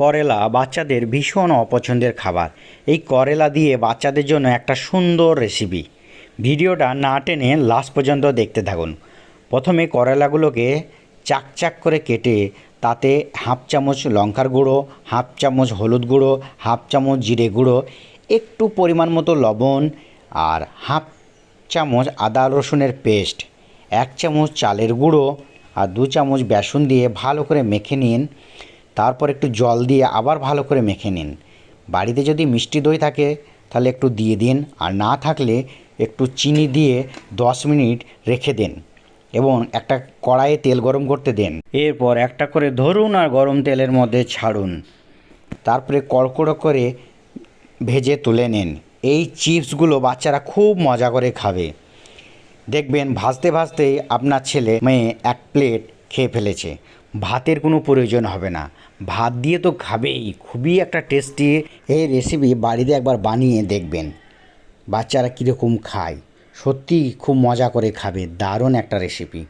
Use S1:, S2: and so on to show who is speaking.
S1: করেলা বাচ্চাদের ভীষণ অপছন্দের খাবার। এই করেলা দিয়ে বাচ্চাদের জন্য একটা সুন্দর রেসিপি ভিডিওটা না টেনে লাস্ট পর্যন্ত দেখতে থাকুন। প্রথমে করেলাগুলোকে চাক চাক করে কেটে তাতে হাফ চামচ লঙ্কার গুঁড়ো, হাফ চামচ হলুদ গুঁড়ো, হাফ চামচ জিরে গুঁড়ো, একটু পরিমাণ মতো লবণ আর হাফ চামচ আদা রসুনের পেস্ট, এক চামচ চালের গুঁড়ো আর দু চামচ বেসন দিয়ে ভালো করে মেখে নিন। তারপর একটু জল দিয়ে আবার ভালো করে মেখে নিন। বাড়িতে যদি মিষ্টি দই থাকে, তাহলে একটু দিয়ে দিন। আর না থাকলে একটু চিনি দিয়ে দশ মিনিট রেখে দিন এবং একটা কড়াইয়ে তেল গরম করতে দেন। এরপর একটা করে ধরুন আর গরম তেলের মধ্যে ছাড়ুন। তারপরে কড়কড়ো করে ভেজে তুলে নিন। এই চিপসগুলো বাচ্চারা খুব মজা করে খাবে। দেখবেন, ভাজতে ভাজতেই আপনার ছেলে, মেয়ে এক প্লেট খেয়ে ফেলেছে। ভাতের কোনো প্রয়োজন হবে না। ভাত দিয়ে তো খাবেই, খুবই একটা টেস্টি এই রেসিপি বাড়িতে একবার বানিয়ে দেখবেন। বাচ্চারা কীরকম খায়। সত্যি খুব মজা করে খাবে, দারুণ একটা রেসিপি